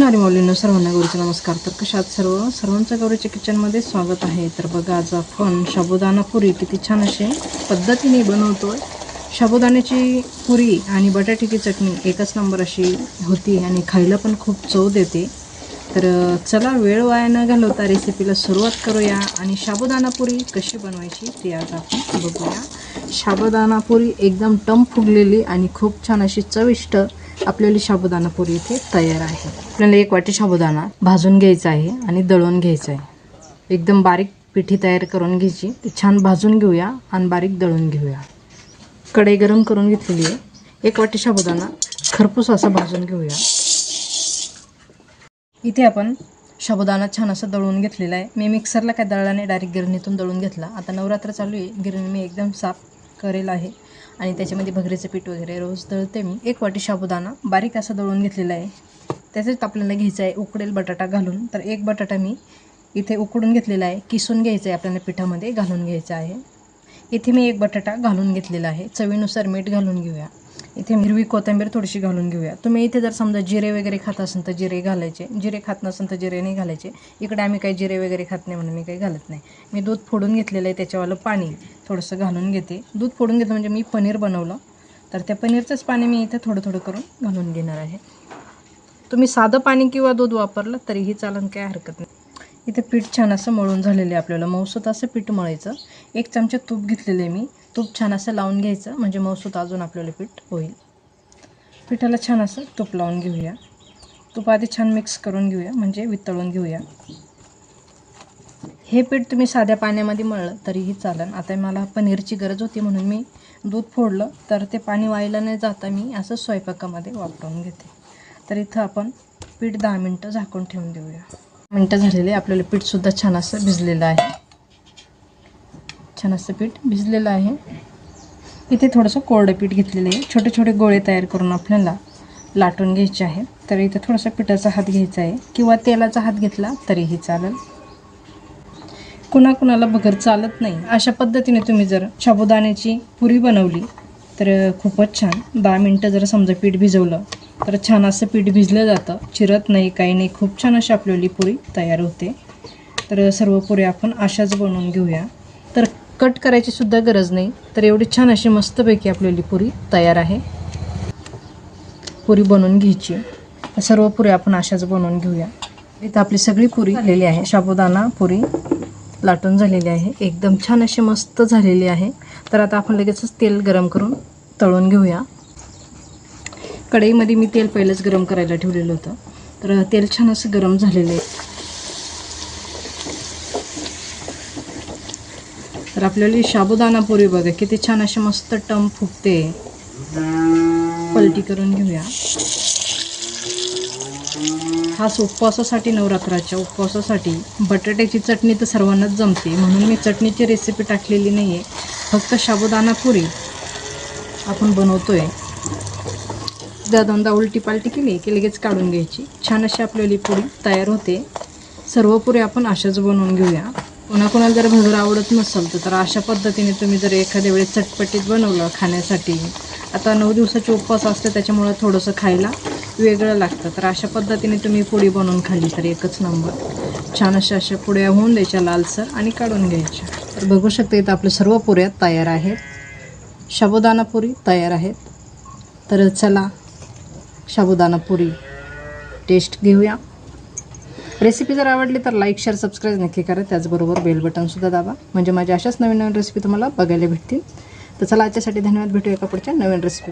कृष्ण मुलींना सर्वांना गौरीचा नमस्कार. तर कशात सर्व सर्वांचं गौरीच्या किचनमध्ये स्वागत आहे. तर बघा आज आपण साबुदाणा पुरी किती छान असे पद्धतीने बनवतोय. साबुदाण्याची पुरी आणि बटाट्याची चटणी एकच नंबर अशी होती आणि खायला पण खूप चव देते. तर चला वेळ वाया न घालवता रेसिपीला सुरुवात करूया आणि साबुदाणा पुरी कशी बनवायची ती आज आपण बघूया. साबुदाणा पुरी एकदम टम फुगलेली आणि खूप छान अशी चविष्ट आपल्याला साबुदाणा पुरी इथे तयार आहे. आपल्याला एक वाटी साबुदाणा भाजून घ्यायचा आहे आणि दळून घ्यायचा आहे. एकदम बारीक पिठी तयार करून घ्यायची. ती छान भाजून घेऊया आणि बारीक दळून घेऊया. कढई गरम करून घेतलेली आहे. एक वाटी साबुदाणा खरपूस असा भाजून घेऊया. इथे आपण साबुदाणा छान असं दळून घेतलेला आहे. मी मिक्सरला काय दळला नाही डायरेक्ट गिरणीतून दळून घेतला. आता नवरात्र चालू आहे. गिरणी मी एकदम साफ करेल आहे. आणि त्याच्यामध्ये भगरीचं पीठ वगैरे रोज दळते मी. एक वाटी साबुदाणा बारीक असा दळून घेतलेला आहे. त्याच्यात आपल्याला घ्यायचं आहे उकडेल बटाटा घालून. तर एक बटाटा मी इथे उकडून घेतलेला आहे. किसून घ्यायचं आहे आपल्याला पिठामध्ये घालून घ्यायचं आहे. इथे मी एक बटाटा घालून घेतलेला आहे. चवीनुसार मीठ घालून घेऊया. इथे हिरवी कोथिंबीर थोडीशी घालून घेऊया. तुम्ही इथे जर समजा जिरे वगैरे खात असेल तर जिरे घालायचे. जिरे खात नसेल तर जिरे नाही घालायचे. इकडे आम्ही काही जिरे वगैरे खात नाही म्हणून मी काही घालत नाही. मी दूध फोडून घेतलेलं आहे त्याच्यावालं पाणी थोडंसं घालून घेते. दूध फोडून घेतलं म्हणजे मी पनीर बनवलं. तर त्या पनीरचंच पाणी मी इथे थोडं थोडं करून घालून घेणार आहे. तुम्ही साधं पाणी किंवा दूध वापरलं तरीही चालन काय हरकत नाही. इथे पीठ छान असं मळून झालेलं आहे आपल्याला. मौसत असं पीठ मळायचं. एक चमचा तूप घेतलेलं आहे मी. तूप छान असं लावून घ्यायचं. म्हणजे मौसूत अजून आपल्याला पीठ होईल. पिठाला छान असं तूप लावून घेऊया. तूप आधी छान मिक्स करून घेऊया. म्हणजे वितळून घेऊया. हे पीठ तुम्ही साध्या पाण्यामध्ये मळलं तरीही चालेल आता मला पनीरची गरज होती म्हणून मी दूध फोडलं. तर ते पाणी वायला नाही जाता मी असं स्वयंपाकामध्ये वापरून घेते. तर इथं आपण पीठ दहा मिनटं झाकून ठेवून देऊया. मिनटं झालेले. आपल्याला पीठसुद्धा छान असं भिजलेलं आहे. छान असं पीठ भिजलेलं आहे. इथे थोडंसं कोरडं पीठ घेतलेलं आहे. छोटे छोटे गोळे तयार करून आपल्याला लाटून घ्यायचे आहे. तर इथे थोडासा पिठाचा हात घ्यायचा आहे. किंवा तेलाचा हात घेतला तरीही चालेल. कुणाकुणाला बगर चालत नाही. अशा पद्धतीने तुम्ही जर शाबुदाण्याची पुरी बनवली तर खूपच छान. दहा मिनटं जर समजा पीठ भिजवलं तर छान असं पीठ भिजलं जातं. चिरत नाही काही नाही. खूप छान अशी आपल्याली पुरी तयार होते. तर सर्व पुऱ्या आपण अशाच बनवून घेऊया. तर कट करायची सुद्धा गरज नाही. तर एवढी छान अशी मस्तपैकी आपल्याली पुरी तयार आहे. पुरी बनवून घ्यायची. तर सर्व पुरी आपण अशाच बनवून घेऊया. इथं आपली सगळी पुरी झालेली आहे. साबुदाणा पुरी लाटून झालेली आहे. एकदम छान अशी मस्त झालेली आहे. तर आता आपण लगेचच तेल गरम करून तळून घेऊया. कढईमध्ये मी तेल पहिलंच गरम करायला ठेवलेलं होतं. तर तेल छान असं गरम झालेलं आहे. तर आपल्याला शाबुदाना पोरी बघा किती छान असे मस्त टम फुगते. पलटी करून घेऊया. खास उपवासासाठी नवरात्राच्या उपवासासाठी बटाट्याची चटणी तर सर्वांनाच जमते. म्हणून मी चटणीची रेसिपी टाकलेली नाही आहे फक्त शाबुदाना पुरी आपण आहे एकदा दोनदा उलटी पालटी केली की लगेच काढून घ्यायची. छान अशी आपल्याली पुरी तयार होते. सर्व पुरी आपण अशाच बनवून घेऊया. कोणाकोणाला जर भगर आवडत नसेल तर अशा पद्धतीने तुम्ही जर एखाद्या वेळेस चटपटीत बनवलं खाण्यासाठी. आता नऊ दिवसाचे उपवास असते त्याच्यामुळं थोडंसं खायला वेगळं लागतं. तर अशा पद्धतीने तुम्ही पुडी बनवून खाल्ली तर एकच नंबर. छान अशा अशा पुड्या होऊन द्यायच्या लालसर आणि काढून घ्यायच्या. तर बघू शकता इथं आपल्या सर्व पुऱ्या तयार आहेत. शाबुदाना पुरी तयार आहेत. तर चला साबुदाणा पुरी. टेस्ट घेऊया. रेसिपी जर आवडली तर लाईक शेअर सबस्क्राईब नक्की करा. त्याचबरोबर बेल बटनसुद्धा दाबा. म्हणजे माझ्या अशाच नवीन नवीन रेसिपी तुम्हाला बघायला भेटतील. तर चला आजच्यासाठी धन्यवाद. भेटूया एका पुढच्या नवीन रेसिपी